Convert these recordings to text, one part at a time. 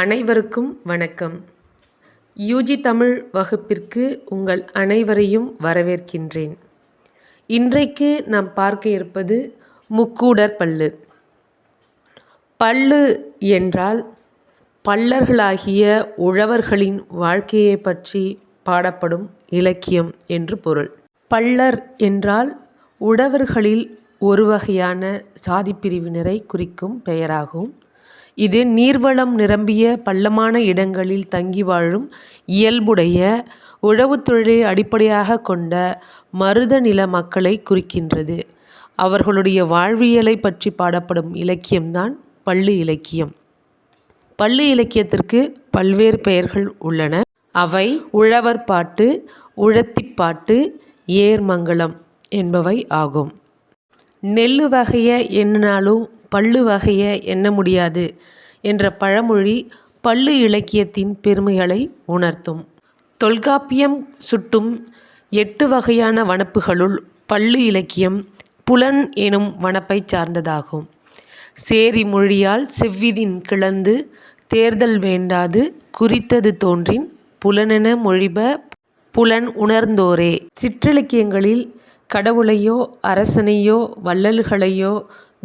அனைவருக்கும் வணக்கம். யூஜி தமிழ் வகுப்பிற்கு உங்கள் அனைவரையும் வரவேற்கின்றேன். இன்றைக்கு நாம் பார்க்க இருப்பது முக்கூடர் பல்லு. பல்லு என்றால் பல்லர்களாகிய உழவர்களின் வாழ்க்கையை பற்றி பாடப்படும் இலக்கியம் என்று பொருள். பல்லர் என்றால் உழவர்களில் ஒரு வகையான சாதிப்பிரிவினரை குறிக்கும் பெயராகும். இது நீர்வளம் நிரம்பிய பள்ளமான இடங்களில் தங்கி வாழும் இயல்புடைய உழவுத் தொழிலை அடிப்படையாக கொண்ட மருத நில மக்களை குறிக்கின்றது. அவர்களுடைய வாழ்வியலை பற்றி பாடப்படும் இலக்கியம்தான் பள்ளு இலக்கியம். பள்ளு இலக்கியத்திற்கு பல்வேறு பெயர்கள் உள்ளன. அவை உழவர் பாட்டு உழத்திப்பாட்டு ஏர்மங்கலம் என்பவை ஆகும். நெல் வகைய என்னனாலும் பல்லு வகைய எண்ண முடியாது என்ற பழமொழி பல்லு இலக்கியத்தின் பெருமைகளை உணர்த்தும். தொல்காப்பியம் சுட்டும் எட்டு வகையான வனப்புகளுள் பள்ளு இலக்கியம் புலன் எனும் வனப்பைச் சார்ந்ததாகும். சேரி மொழியால் செவ்விதின் கிளந்து தேர்தல் வேண்டாது குறித்தது தோன்றின் புலனென மொழிப புலன் உணர்ந்தோரே. சிற்றிலக்கியங்களில் கடவுளையோ அரசனையோ வள்ளல்களையோ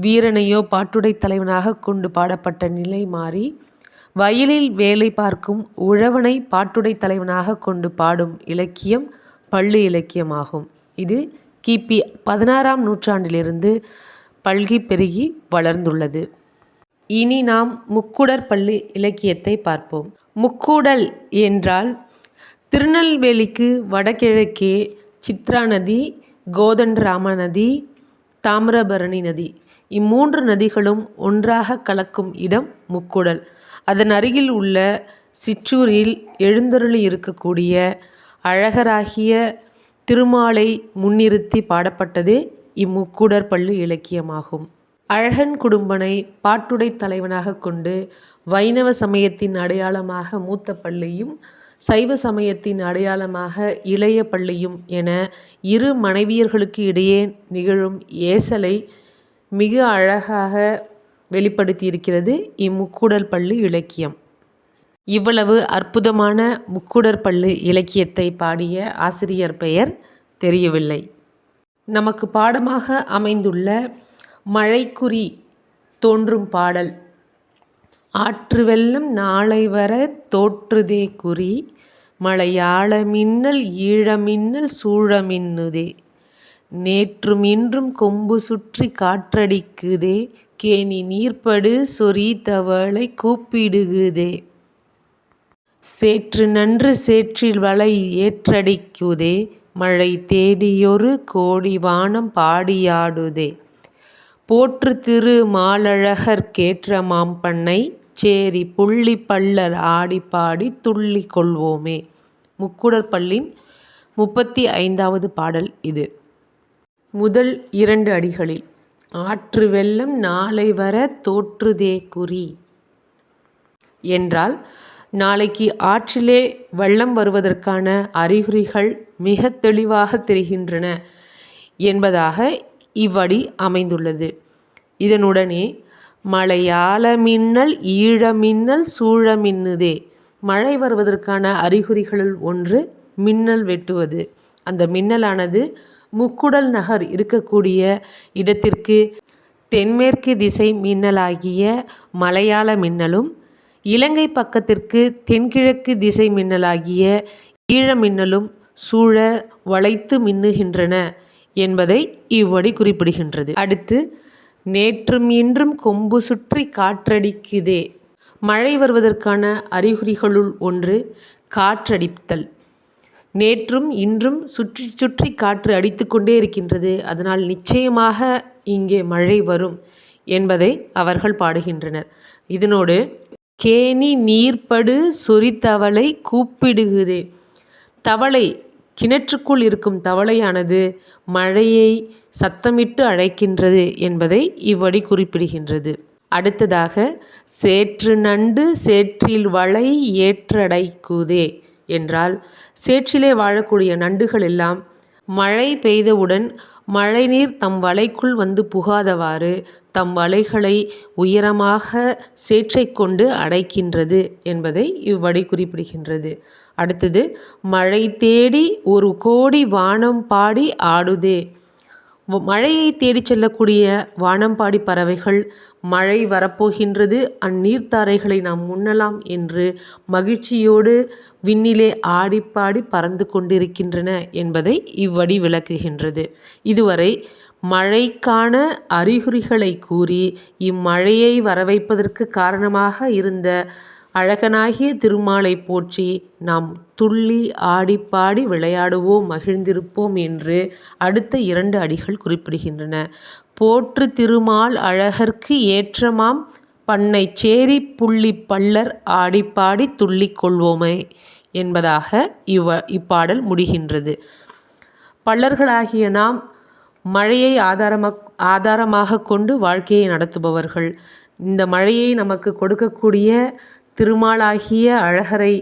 வீரனையோ பாட்டுடை தலைவனாகக் கொண்டு பாடப்பட்ட நிலை மாறி வயலில் வேலை பார்க்கும் உழவனை பாட்டுடை தலைவனாகக் கொண்டு பாடும் இலக்கியம் பள்ளு இலக்கியமாகும். இது கிபி பதினாறாம் நூற்றாண்டிலிருந்து பல்கி பெருகி வளர்ந்துள்ளது. இனி நாம் முக்குடர் பள்ளு இலக்கியத்தை பார்ப்போம். முக்கூடல் என்றால் திருநெல்வேலிக்கு வடகிழக்கே சித்ரா நதி கோதண்டராம நதி தாமிரபரணி நதி இம்மூன்று நதிகளும் ஒன்றாக கலக்கும் இடம் முக்குடல். அதன் அருகில் உள்ள சிற்றூரில் எழுந்தருளி இருக்கக்கூடிய அழகராகிய திருமாலை முன்னிறுத்தி பாடப்பட்டதே இம்முக்குடர் பள்ளு இலக்கியமாகும். அழகன் குடும்பனை பாட்டுடை தலைவனாக கொண்டு வைணவ சமயத்தின் அடையாளமாக மூத்த பள்ளியும் சைவ சமயத்தின் அடையாளமாக இளைய பள்ளியும் என இரு மனைவியர்களுக்கு இடையே நிகழும் ஏசலை மிக அழகாக வெளிப்படுத்தியிருக்கிறது இம்முக்கூடல் பள்ளு இலக்கியம். இவ்வளவு அற்புதமான முக்கூடர் பள்ளி இலக்கியத்தை பாடிய ஆசிரியர் பெயர் தெரியவில்லை. நமக்கு பாடமாக அமைந்துள்ள மழைக்குறி தோன்றும் பாடல் ஆற்று வெள்ளம் நாளை வர தோற்றுதே குறி மழையாள மின்னல் ஈழமின்னல் சூழமின்னுதே நேற்றும் இன்றும் கொம்பு சுற்றி காற்றடிக்குதே கேணி நீர்ப்படு சொறி தவளை கூப்பிடுகுதே. சேற்று நன்று சேற்றில் வலை ஏற்றடிக்குதே மழை தேடியொரு கோடி வானம் பாடியாடுதே. போற்று திரு மாலழகர் கேற்ற மாம்பண்ணை சேரி புள்ளி பள்ளர் ஆடி பாடி துள்ளி கொள்வோமே. முக்குடற்பள்ளின் முப்பத்தி ஐந்தாவது பாடல் இது. முதல் இரண்டு அடிகளில். ஆற்று வெள்ளம் நாளை வர தோற்றுதே குறி. என்றால் நாளைக்கு ஆற்றிலே வெள்ளம் வருவதற்கான அறிகுறிகள் மிக தெளிவாக தெரிகின்றன என்பதாக இவ்வடி அமைந்துள்ளது. இதனுடனே மழையால மின்னல் ஈழ மின்னல் சூழ மின்னுதே. மழை வருவதற்கான அறிகுறிகளுள் ஒன்று மின்னல் வெட்டுவது. அந்த மின்னலானது முக்குடல் நகர் இருக்கக்கூடிய இடத்திற்கு தென்மேற்கு திசை மின்னலாகிய மலையாள மின்னலும் இலங்கை பக்கத்திற்கு தென்கிழக்கு திசை மின்னலாகிய ஈழ மின்னலும் சூழ வளைத்து மின்னுகின்றன என்பதை இவ்வடி குறிப்பிடுகின்றது. அடுத்து நேற்றும் இன்றும் கொம்பு சுற்றி காற்றடிக்குதே. மழை வருவதற்கான அறிகுறிகளுள் ஒன்று காற்றடித்தல். நேற்றும் இன்றும் சுற்றி சுற்றி காற்று அடித்து கொண்டே இருக்கின்றது. அதனால் நிச்சயமாக இங்கே மழை வரும் என்பதை அவர்கள் பாடுகின்றனர். இதனோடு கேணி நீர்ப்படு சொறித்தவளை கூப்பிடுகுதே தவளை கிணற்றுக்குள் இருக்கும் தவளையானது மழையை சத்தமிட்டு அழைக்கின்றது என்பதை இவ்வடி குறிப்பிடுகின்றது. அடுத்ததாக சேற்று நண்டு சேற்றில் வளை ஏற்றடைக்குதே. என்றால் சேற்றிலே வாழக்கூடிய நண்டுகள் எல்லாம் மழை பெய்தவுடன் மழைநீர் தம் வலைக்குள் வந்து புகாதவாறு தம் வலைகளை உயரமாக சேற்றை கொண்டு அடைக்கின்றது என்பதை இவ்வடி குறிப்பிடுகின்றது. அடுத்தது மழை தேடி ஒரு கோடி வானம் பாடி ஆடுதே. மழையை தேடிச் செல்லக்கூடிய வானம்பாடி பறவைகள் மழை வரப்போகின்றது. அந்நீர்த்தாரைகளை நாம் உண்ணலாம் என்று மகிழ்ச்சியோடு விண்ணிலே ஆடிப்பாடி பறந்து கொண்டிருக்கின்றன என்பதை இவ்வடி விளக்குகின்றது. இதுவரை மழைக்கான அறிகுறிகளை கூறி இம்மழையை வரவைப்பதற்கு காரணமாக இருந்த அழகனாகிய திருமாலை போற்றி நாம் துள்ளி ஆடிப்பாடி விளையாடுவோம் மகிழ்ந்திருப்போம் என்று அடுத்த இரண்டு அடிகள் குறிப்பிடுகின்றன. போற்று திருமால் அழகர்க்கு ஏற்றமாம். பண்ணை சேரி புள்ளி பள்ளர் ஆடிப்பாடி துள்ளிக் கொள்வோமே என்பதாக இவ் இப்பாடல் முடிகின்றது. பள்ளர்களாகிய நாம் மழையை ஆதாரமாக ஆதாரமாக கொண்டு வாழ்க்கையை நடத்துபவர்கள். இந்த மழையை நமக்கு கொடுக்கக்கூடிய திருமாலாகிய அழகரை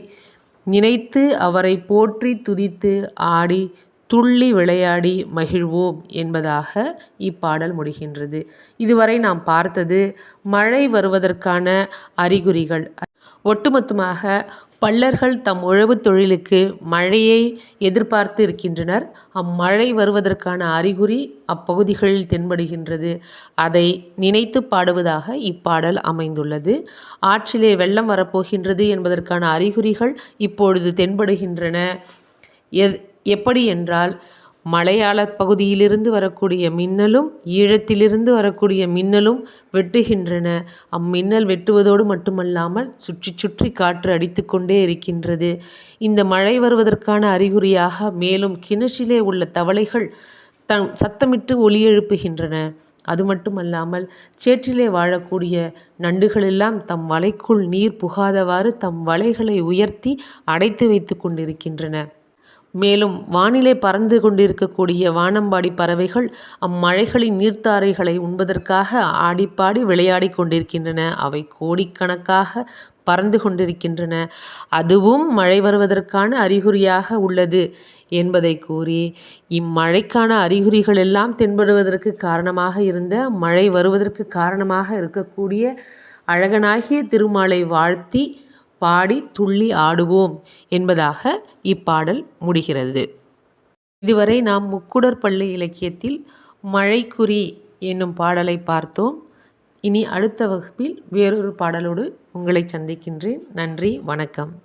நினைத்து அவரை போற்றி துதித்து ஆடி துள்ளி விளையாடி மகிழ்வோம் என்பதாக இப்பாடல் முடிகின்றது. இதுவரை நாம் பார்த்தது மழை வருவதற்கான அறிகுறிகள். ஒட்டுமொத்தமாக பல்லர்கள் தம் உழவு தொழிலுக்கு மழையை எதிர்பார்த்து இருக்கின்றனர். அம்மழை வருவதற்கான அறிகுறி அப்பகுதிகளில் தென்படுகின்றது. அதை நினைத்து பாடுவதாக இப்பாடல் அமைந்துள்ளது. ஆற்றிலே வெள்ளம் வரப்போகின்றது என்பதற்கான அறிகுறிகள் இப்பொழுது தென்படுகின்றன. எ எப்படி என்றால் மலையாள பகுதியிலிருந்து வரக்கூடிய மின்னலும் ஈழத்திலிருந்து வரக்கூடிய மின்னலும் வெட்டுகின்றன. அம்மின்னல் வெட்டுவதோடு மட்டுமல்லாமல் சுற்றி சுற்றி காற்று அடித்து கொண்டே இருக்கின்றது. இந்த மழை வருவதற்கான அறிகுறியாக மேலும் கிணற்றிலே உள்ள தவளைகள் தம் சத்தமிட்டு ஒலி எழுப்புகின்றன. அது மட்டுமல்லாமல் சேற்றிலே வாழக்கூடிய நண்டுகளெல்லாம் தம் வலைக்குள் நீர் புகாதவாறு தம் வலைகளை உயர்த்தி அடைத்து வைத்து கொண்டிருக்கின்றன. மேலும் வானிலே பறந்து கொண்டிருக்கக்கூடிய வானம்பாடி பறவைகள் அம்மழைகளின் நீர்த்தாரைகளை உண்பதற்காக ஆடிப்பாடி விளையாடி கொண்டிருக்கின்றன. அவை கோடிக்கணக்காக பறந்து கொண்டிருக்கின்றன. அதுவும் மழை வருவதற்கான அறிகுறியாக உள்ளது என்பதை கூறி இம்மழைக்கான அறிகுறிகள் எல்லாம் தென்படுவதற்கு காரணமாக இருந்த மழை வருவதற்கு காரணமாக இருக்கக்கூடிய அழகனாகிய திருமாலை வாழ்த்தி பாடி துள்ளி ஆடுவோம் என்பதாக இப்பாடல் முடிகிறது. இதுவரை நாம் முக்குடற்பள்ளி இலக்கியத்தில் மழைக்குறி என்னும் பாடலை பார்த்தோம். இனி அடுத்த வகுப்பில் வேறொரு பாடலோடு உங்களை சந்திக்கின்றேன். நன்றி வணக்கம்.